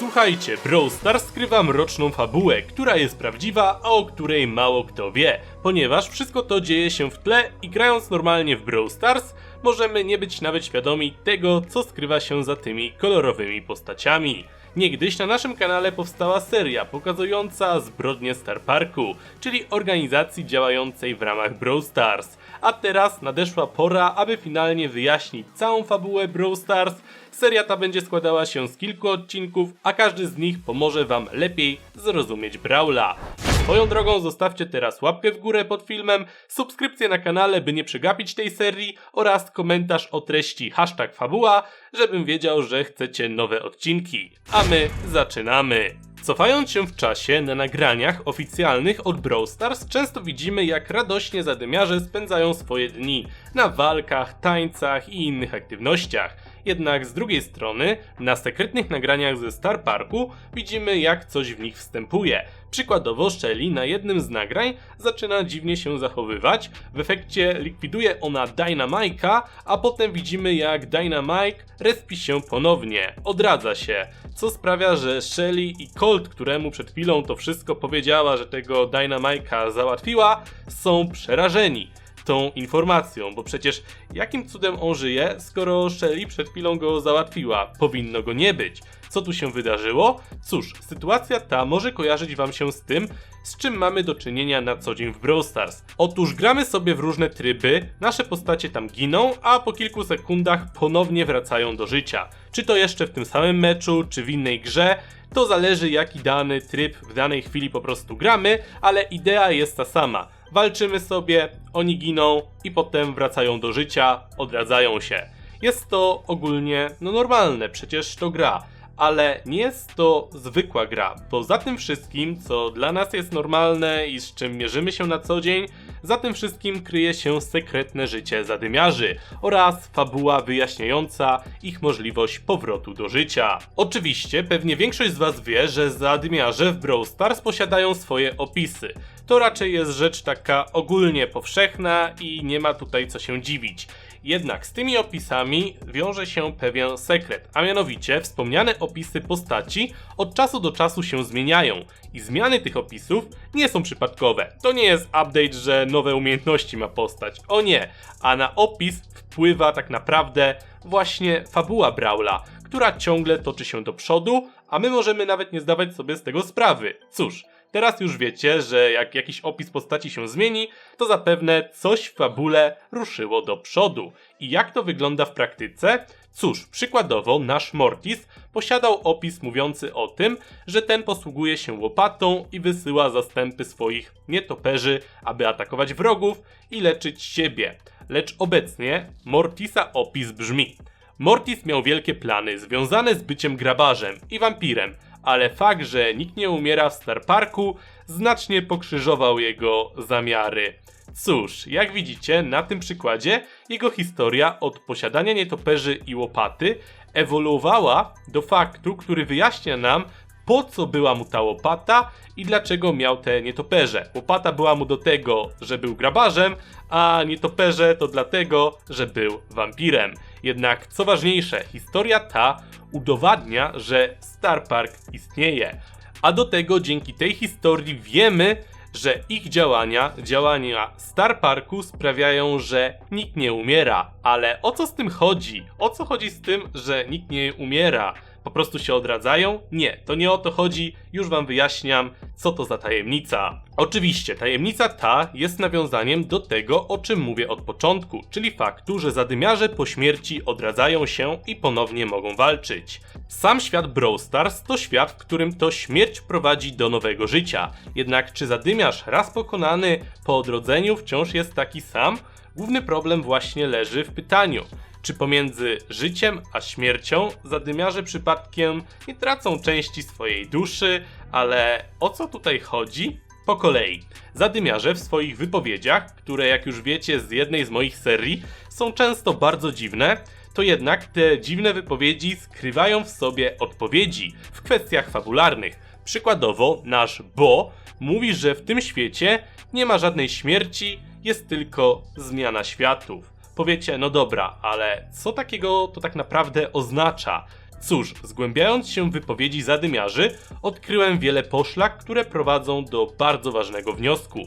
Słuchajcie, Brawl Stars skrywa mroczną fabułę, która jest prawdziwa, a o której mało kto wie, ponieważ wszystko to dzieje się w tle i grając normalnie w Brawl Stars, możemy nie być nawet świadomi tego, co skrywa się za tymi kolorowymi postaciami. Niegdyś na naszym kanale powstała seria pokazująca zbrodnie Star Parku, czyli organizacji działającej w ramach Brawl Stars. A teraz nadeszła pora, aby finalnie wyjaśnić całą fabułę Brawl Stars. Seria ta będzie składała się z kilku odcinków, a każdy z nich pomoże wam lepiej zrozumieć Brawla. Swoją drogą zostawcie teraz łapkę w górę pod filmem, subskrypcję na kanale, by nie przegapić tej serii oraz komentarz o treści hashtag fabuła, żebym wiedział, że chcecie nowe odcinki. A my zaczynamy! Cofając się w czasie, na nagraniach oficjalnych od Brawl Stars często widzimy jak radośnie zadymiarze spędzają swoje dni na walkach, tańcach i innych aktywnościach. Jednak z drugiej strony, na sekretnych nagraniach ze Star Parku widzimy jak coś w nich wstępuje. Przykładowo Shelly na jednym z nagrań zaczyna dziwnie się zachowywać, w efekcie likwiduje ona Dynamike'a, a potem widzimy jak Dynamike respi się ponownie, odradza się, co sprawia, że Shelly i Colt, któremu przed chwilą to wszystko powiedziała, że tego Dynamike'a załatwiła, są przerażeni tą informacją, bo przecież jakim cudem on żyje, skoro Shelly przed chwilą go załatwiła? Powinno go nie być. Co tu się wydarzyło? Cóż, sytuacja ta może kojarzyć wam się z tym, z czym mamy do czynienia na co dzień w Brawl Stars. Otóż gramy sobie w różne tryby, nasze postacie tam giną, a po kilku sekundach ponownie wracają do życia. Czy to jeszcze w tym samym meczu, czy w innej grze, to zależy jaki dany tryb w danej chwili po prostu gramy, ale idea jest ta sama walczymy sobie, oni giną i potem wracają do życia, odradzają się. Jest to ogólnie no normalne, przecież to gra, ale nie jest to zwykła gra, bo za tym wszystkim, co dla nas jest normalne i z czym mierzymy się na co dzień, za tym wszystkim kryje się sekretne życie zadymiarzy oraz fabuła wyjaśniająca ich możliwość powrotu do życia. Oczywiście, pewnie większość z Was wie, że zadymiarze w Brawl Stars posiadają swoje opisy. To raczej jest rzecz taka ogólnie powszechna i nie ma tutaj co się dziwić. Jednak z tymi opisami wiąże się pewien sekret, a mianowicie wspomniane opisy postaci od czasu do czasu się zmieniają i zmiany tych opisów nie są przypadkowe. To nie jest update, że nowe umiejętności ma postać. O nie, a na opis wpływa tak naprawdę właśnie fabuła Brawla, która ciągle toczy się do przodu, a my możemy nawet nie zdawać sobie z tego sprawy. Cóż, Teraz już wiecie, że jak jakiś opis postaci się zmieni, to zapewne coś w fabule ruszyło do przodu. I jak to wygląda w praktyce? Cóż, przykładowo nasz Mortis posiadał opis mówiący o tym, że ten posługuje się łopatą i wysyła zastępy swoich nietoperzy, aby atakować wrogów i leczyć siebie. Lecz obecnie Mortisa opis brzmi: Mortis miał wielkie plany związane z byciem grabarzem i wampirem, ale fakt, że nikt nie umiera w Star Parku znacznie pokrzyżował jego zamiary. Cóż, jak widzicie, na tym przykładzie jego historia od posiadania nietoperzy i łopaty ewoluowała do faktu, który wyjaśnia nam, po co była mu ta łopata i dlaczego miał te nietoperze. Łopata była mu do tego, że był grabarzem, a nietoperze to dlatego, że był wampirem. Jednak co ważniejsze, historia ta udowadnia, że Star Park istnieje. A do tego dzięki tej historii wiemy, że ich działania, działania Star Parku sprawiają, że nikt nie umiera. Ale o co z tym chodzi? O co chodzi z tym, że nikt nie umiera? Po prostu się odradzają? Nie, to nie o to chodzi, już wam wyjaśniam, co to za tajemnica. Oczywiście, tajemnica ta jest nawiązaniem do tego, o czym mówię od początku, czyli faktu, że zadymiarze po śmierci odradzają się i ponownie mogą walczyć. Sam świat Brawl Stars to świat, w którym to śmierć prowadzi do nowego życia. Jednak czy zadymiarz raz pokonany po odrodzeniu wciąż jest taki sam? Główny problem właśnie leży w pytaniu, czy pomiędzy życiem a śmiercią zadymiarze przypadkiem nie tracą części swojej duszy, ale o co tutaj chodzi? Po kolei. Zadymiarze w swoich wypowiedziach, które jak już wiecie z jednej z moich serii, są często bardzo dziwne, to jednak te dziwne wypowiedzi skrywają w sobie odpowiedzi w kwestiach fabularnych. Przykładowo, nasz Bo mówi, że w tym świecie nie ma żadnej śmierci, jest tylko zmiana światów. Powiecie, no dobra, ale co takiego to tak naprawdę oznacza? Cóż, zgłębiając się w wypowiedzi zadymiarzy, odkryłem wiele poszlak, które prowadzą do bardzo ważnego wniosku.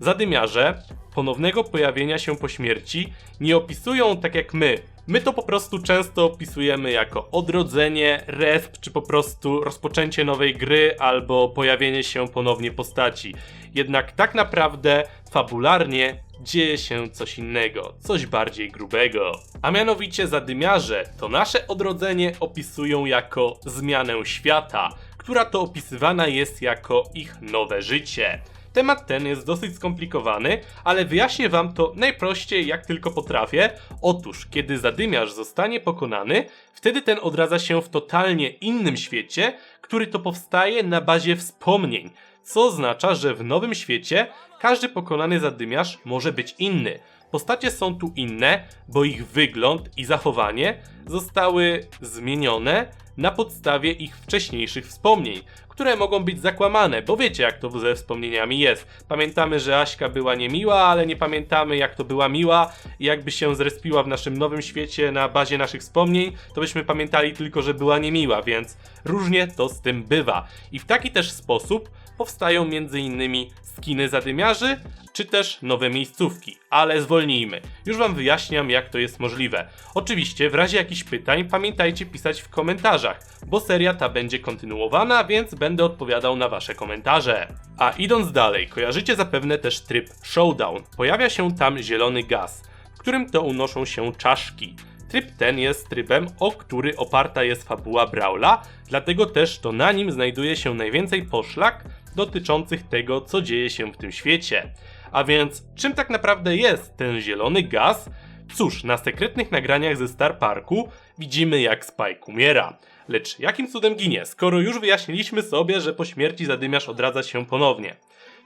Zadymiarze ponownego pojawienia się po śmierci nie opisują tak jak my. My to po prostu często opisujemy jako odrodzenie, resp, czy po prostu rozpoczęcie nowej gry, albo pojawienie się ponownie postaci. Jednak tak naprawdę, fabularnie, dzieje się coś innego, coś bardziej grubego. A mianowicie zadymiarze to nasze odrodzenie opisują jako zmianę świata, która to opisywana jest jako ich nowe życie. Temat ten jest dosyć skomplikowany, ale wyjaśnię wam to najprościej jak tylko potrafię. Otóż, kiedy zadymiarz zostanie pokonany, wtedy ten odradza się w totalnie innym świecie, który to powstaje na bazie wspomnień, co oznacza, że w nowym świecie każdy pokonany zadymiarz może być inny. Postacie są tu inne, bo ich wygląd i zachowanie zostały zmienione na podstawie ich wcześniejszych wspomnień, które mogą być zakłamane, bo wiecie jak to ze wspomnieniami jest. Pamiętamy, że Aśka była niemiła, ale nie pamiętamy jak to była miła i jakby się zrespiła w naszym nowym świecie na bazie naszych wspomnień, to byśmy pamiętali tylko, że była niemiła, więc różnie to z tym bywa. I w taki też sposób powstają m.in. skiny zadymiarzy, czy też nowe miejscówki, ale zwolnijmy. Już wam wyjaśniam jak to jest możliwe. Oczywiście w razie jakichś pytań pamiętajcie pisać w komentarzach, bo seria ta będzie kontynuowana, więc będę odpowiadał na wasze komentarze. A idąc dalej, kojarzycie zapewne też tryb Showdown. Pojawia się tam zielony gaz, w którym to unoszą się czaszki. Tryb ten jest trybem, o który oparta jest fabuła Brawla, dlatego też to na nim znajduje się najwięcej poszlak dotyczących tego, co dzieje się w tym świecie. A więc, czym tak naprawdę jest ten zielony gaz? Cóż, na sekretnych nagraniach ze Star Parku widzimy jak Spike umiera. Lecz jakim cudem ginie, skoro już wyjaśniliśmy sobie, że po śmierci zadymiarz odradza się ponownie?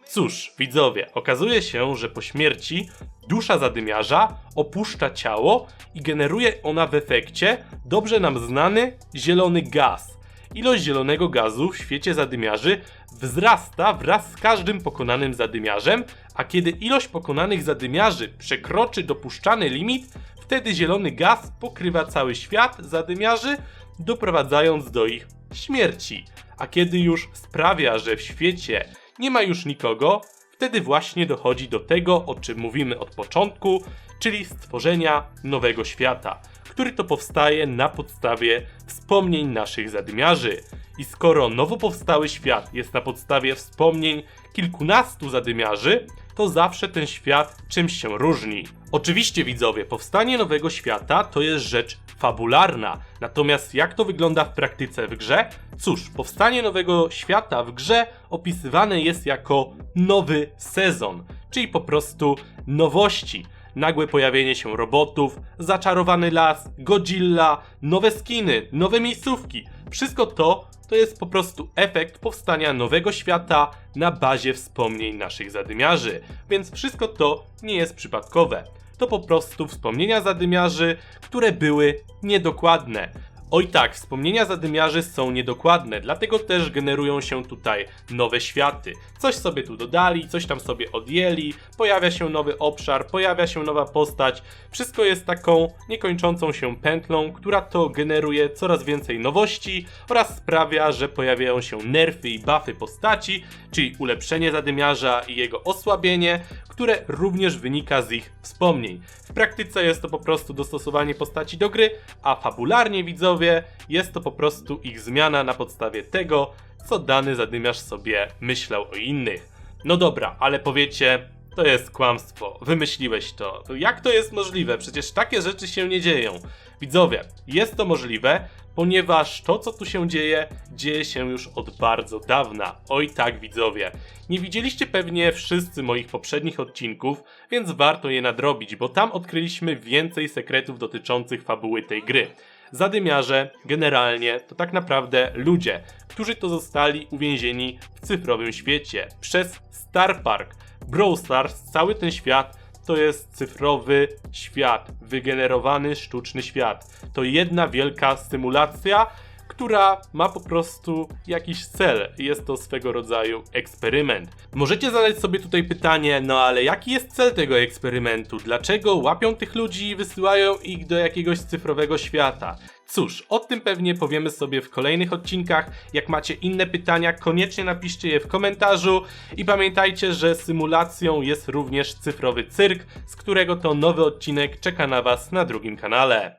Cóż, widzowie, okazuje się, że po śmierci dusza zadymiarza opuszcza ciało i generuje ona w efekcie dobrze nam znany zielony gaz. Ilość zielonego gazu w świecie zadymiarzy wzrasta wraz z każdym pokonanym zadymiarzem, a kiedy ilość pokonanych zadymiarzy przekroczy dopuszczany limit, wtedy zielony gaz pokrywa cały świat zadymiarzy, doprowadzając do ich śmierci. A kiedy już sprawia, że w świecie nie ma już nikogo, wtedy właśnie dochodzi do tego, o czym mówimy od początku, czyli stworzenia nowego świata, który to powstaje na podstawie wspomnień naszych zadymiarzy. I skoro nowo powstały świat jest na podstawie wspomnień kilkunastu zadymiarzy, to zawsze ten świat czymś się różni. Oczywiście widzowie, powstanie nowego świata to jest rzecz fabularna. Natomiast jak to wygląda w praktyce w grze? Cóż, powstanie nowego świata w grze opisywane jest jako nowy sezon, czyli po prostu nowości. Nagłe pojawienie się robotów, zaczarowany las, Godzilla, nowe skiny, nowe miejscówki. Wszystko to to jest po prostu efekt powstania nowego świata na bazie wspomnień naszych zadymiarzy, więc wszystko to nie jest przypadkowe. To po prostu wspomnienia zadymiarzy, które były niedokładne. Oj tak, wspomnienia zadymiarzy są niedokładne, dlatego też generują się tutaj nowe światy. Coś sobie tu dodali, coś tam sobie odjęli, pojawia się nowy obszar, pojawia się nowa postać. Wszystko jest taką niekończącą się pętlą, która to generuje coraz więcej nowości oraz sprawia, że pojawiają się nerfy i buffy postaci, czyli ulepszenie zadymiarza i jego osłabienie, które również wynika z ich wspomnień. W praktyce jest to po prostu dostosowanie postaci do gry, a fabularnie widzowie jest to po prostu ich zmiana na podstawie tego, co dany zadymiarz sobie myślał o innych. No dobra, ale powiecie, to jest kłamstwo, wymyśliłeś to. Jak to jest możliwe? Przecież takie rzeczy się nie dzieją. Widzowie, jest to możliwe, ponieważ to, co tu się dzieje, dzieje się już od bardzo dawna. Oj tak, widzowie. Nie widzieliście pewnie wszyscy moich poprzednich odcinków, więc warto je nadrobić, bo tam odkryliśmy więcej sekretów dotyczących fabuły tej gry. Zadymiarze, generalnie, to tak naprawdę ludzie, którzy to zostali uwięzieni w cyfrowym świecie przez Star Park. Brawl Stars, cały ten świat to jest cyfrowy świat, wygenerowany sztuczny świat. To jedna wielka symulacja, która ma po prostu jakiś cel. Jest to swego rodzaju eksperyment. Możecie zadać sobie tutaj pytanie, no ale jaki jest cel tego eksperymentu? Dlaczego łapią tych ludzi i wysyłają ich do jakiegoś cyfrowego świata? Cóż, o tym pewnie powiemy sobie w kolejnych odcinkach. Jak macie inne pytania, koniecznie napiszcie je w komentarzu i pamiętajcie, że symulacją jest również cyfrowy cyrk, z którego to nowy odcinek czeka na Was na drugim kanale.